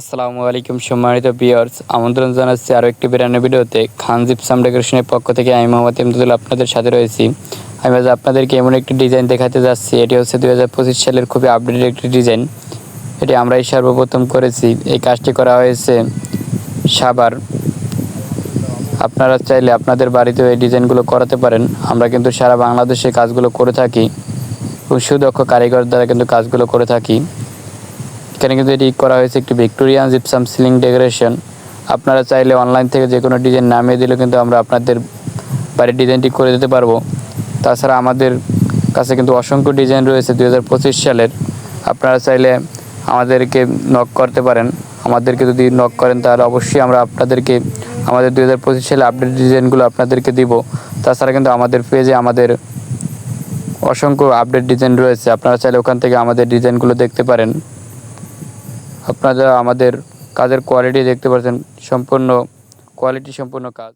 আসসালামু আলাইকুম সম্মানিত বিয়ার্স আমন্ত্রণ জানাচ্ছি আরও একটি বেরানোর ভিডিওতে। খান জিপসাম ডেকোরেশনের পক্ষ থেকে আমি মোহাম্মদ ইমদাদুল আপনাদের সাথে রয়েছি। আমি আজ আপনাদেরকে এমন একটি ডিজাইন দেখাতে যাচ্ছি। এটি হচ্ছে দুই হাজার পঁচিশ সালের খুবই আপডেটেড একটি ডিজাইন। এটি আমরাই সর্বপ্রথম করেছি। এই কাজটি করা হয়েছে সাবার আপনারা চাইলে আপনাদের বাড়িতেও এই ডিজাইনগুলো করাতে পারেন। আমরা কিন্তু সারা বাংলাদেশে কাজগুলো করে থাকি এবং সুদক্ষ কারিগর দ্বারা কিন্তু কাজগুলো করে থাকি। এখানে কিন্তু এটি করা হয়েছে একটি ভিক্টোরিয়ান জিপসাম সিলিং ডেকোরেশন আপনারা চাইলে অনলাইন থেকে যে কোনো ডিজাইন নামিয়ে দিলেও কিন্তু আমরা আপনাদের বাড়ির ডিজাইনটি করে দিতে পারব। তাছাড়া আমাদের কাছে কিন্তু অসংখ্য ডিজাইন রয়েছে দু হাজার পঁচিশ সালের। আপনারা চাইলে আমাদেরকে নক করতে পারেন। আমাদেরকে যদি নক করেন তাহলে অবশ্যই আমরা আপনাদেরকে আমাদের দু হাজার পঁচিশ সালে আপডেট ডিজাইনগুলো আপনাদেরকে দিব। তাছাড়া কিন্তু আমাদের পেজে আমাদের অসংখ্য আপডেট ডিজাইন রয়েছে। আপনারা চাইলে ওখান থেকে আমাদের ডিজাইনগুলো দেখতে পারেন। আপনারা আমাদের কাজের কোয়ালিটি দেখতে পাচ্ছেন সম্পূর্ণ কোয়ালিটি সম্পূর্ণ কাজ।